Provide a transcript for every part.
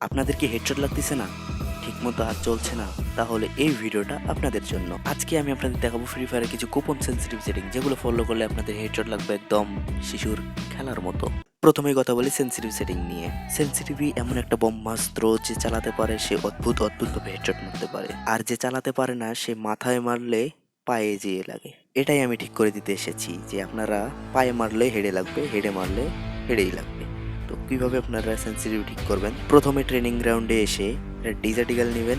আপনাদের কি হেডশট লাগতেছে না? ঠিকমতো হাত চলছে না। তাহলে এই ভিডিওটা আপনাদের জন্য। আজকে আমি আপনাদের দেখাবো ফ্রি ফায়ারের কিছু কুপন সেন্সিটিভ সেটিং যেগুলো ফলো করলে আপনাদের হেডশট লাগবে একদম শিশুর খেলার মতো। প্রথমেই কথা বলি সেন্সিটিভ সেটিং নিয়ে। সেন্সিটিভই এমন একটা ব্রহ্মাস্ত্র যে চালাতে পারে, সে অদ্ভুত অদ্ভুতভাবে হেডশট মারতে পারে। আর যে চালাতে পারে না, সে মাথায় মারলে পায়ে যেয়ে লাগে। এটাই আমি ঠিক করে দিতে এসেছি যে আপনারা পায়ে মারলে হেডে লাগবে, হেডে মারলে হেডেই লাগবে। কীভাবে আপনারা সেন্সিটিভ ঠিক করবেন? প্রথমে ট্রেনিং গ্রাউন্ডে এসে একটা ডিজার্টিক্যাল নেবেন,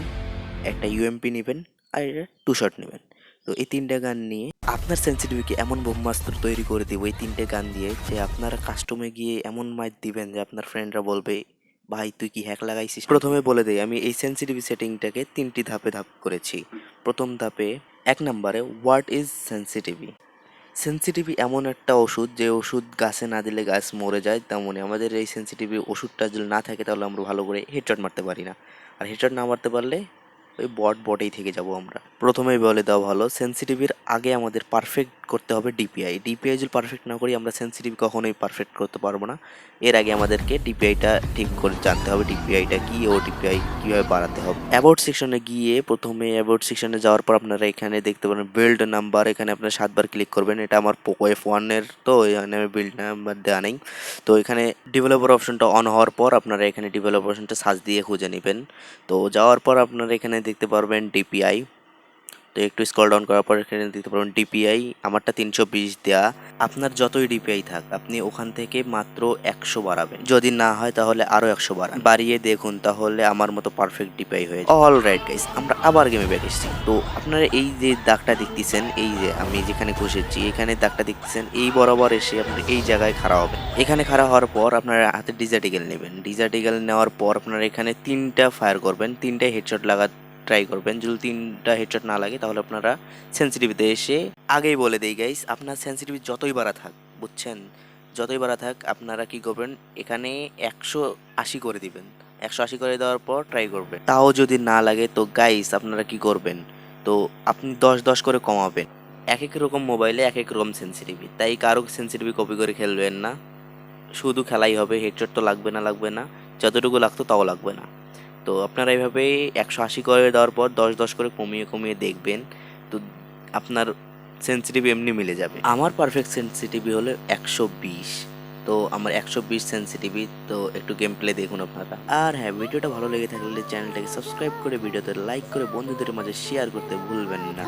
একটা ইউএমপি নেবেন, আর একটা টু শট নেবেন। তো এই তিনটে গান নিয়ে আপনার সেন্সিটিভিকে এমন ব্রহ্মাস্ত্র তৈরি করে দিব, এই তিনটে গান দিয়ে যে আপনারা কাস্টমে গিয়ে এমন মাইট দিবেন যে আপনার ফ্রেন্ডরা বলবে, ভাই, তুই কি হ্যাক লাগাইছিস? প্রথমে বলে দেই, আমি এই সেন্সিটিভ সেটিংটাকে তিনটি ধাপে ধাপ করেছি। প্রথম ধাপে এক নম্বরে হোয়াট ইজ সেন্সিটিভি সেন্সিটিভি এমন একটা ওষুধ যে ওষুধ গাছে না দিলে গাছ মরে যায় তেমনই। আমাদের এই সেন্সিটিভি ওষুধটা যদি না থাকে তাহলে আমরা ভালো করে হেডশট মারতে পারি না। আর হেডশট না মারতে পারলে ওই বট বটেই থেকে যাব আমরা। প্রথমেই বলে দেওয়া ভালো সেন্সিটিভির আগে আমাদের পারফেক্ট করতে হবে ডিপিআই ডিপিআই যদি পারফেক্ট না করি, আমরা সেন্সিটিভ কখনোই পারফেক্ট করতে পারব না। এর আগে আমাদেরকে ডিপিআইটা ঠিক করে জানতে হবে ডিপিআইটা কী ও ডিপিআই কীভাবে বাড়াতে হবে। অ্যাবাউট সেকশনে গিয়ে প্রথমে অ্যাবাউট সেকশনে যাওয়ার পর আপনারা এখানে দেখতে পারেন বিল্ড নাম্বার এখানে আপনারা সাতবার ক্লিক করবেন। এটা আমার পোকো এফ ওয়ানের তো এখানে আমি বিল্ড নাম্বার দেওয়া নেই। তো এখানে ডেভেলপার অপশনটা অন হওয়ার পর আপনারা এখানে ডেভেলপার অপশনটা সার্চ দিয়ে খুঁজে নেবেন। তো যাওয়ার পর আপনারা এখানে দেখতে পারবেন ডিপিআই তো একটু স্ক্রল ডাউন করার পর এখানে দিতে পারবেন ডিপিআই আমারটা তিনশো বিশ দেওয়া আপনার যতই ডিপিআই থাক, আপনি ওখান থেকে মাত্র একশো বাড়াবেন। যদি না হয় তাহলে আরও একশো বাড়ান। বাড়িয়ে দেখুন তাহলে আমার মতো পারফেক্ট ডিপিআই হয়ে অল রাইট গাইস আমরা আবার গেমে ব্যাক এসেছি তো আপনারা এই যে দাগটা দেখতেছেন, এই যে আমি যেখানে বসেছি এখানে দাগটা দেখতেছেন, এই বরাবর এসে আপনার এই জায়গায় খাড়া হবেন এখানে খাড়া হওয়ার পর আপনারা হাতে ডিজার্টিক্যাল নেবেন। ডিজার্টিক্যাল নেওয়ার পর আপনারা এখানে তিনটা ফায়ার করবেন, তিনটা হেডশট লাগা ট্রাই করবেন। যদি তিনটা হেডশট না লাগে, তাহলে আপনারা সেন্সিটিভিতে এসে আগেই বলে দেই গাইস আপনার সেন্সিটিভ যতই বাড়া থাক, বুঝছেন? যতই বাড়া থাক, আপনারা কি করবেন? এখানে একশো আশি করে দিবেন। একশো আশি করে দেওয়ার পর ট্রাই করবেন। তাও যদি না লাগে, তো গাইস আপনারা কি করবেন? তো আপনি দশ দশ করে কমাবেন। এক এক রকম মোবাইলে এক এক রকম সেন্সিটিভি তাই কারও সেন্সিটিভি কপি করে খেলবেন না। শুধু খেলাই হবে হেডশট তো লাগবে না লাগবে না। যতটুকু লাগতো তাও লাগবে না। তো আপনারা এইভাবে একশো আশি করে দেওয়ার পর দশ দশ করে কমিয়ে কমিয়ে দেখবেন তো আপনার সেন্সিটিভ এমনি মিলে যাবে। আমার পারফেক্ট সেন্সিটিভি হলো একশো বিশ। তো আমার একশো বিশ সেন্সিটিভি তো একটু গেম প্লে দেখুন আপনারা। আর হ্যাঁ ভিডিওটা ভালো লেগে থাকলে চ্যানেলটাকে সাবস্ক্রাইব করে ভিডিওতে লাইক করে বন্ধুদের মাঝে শেয়ার করতে ভুলবেন না।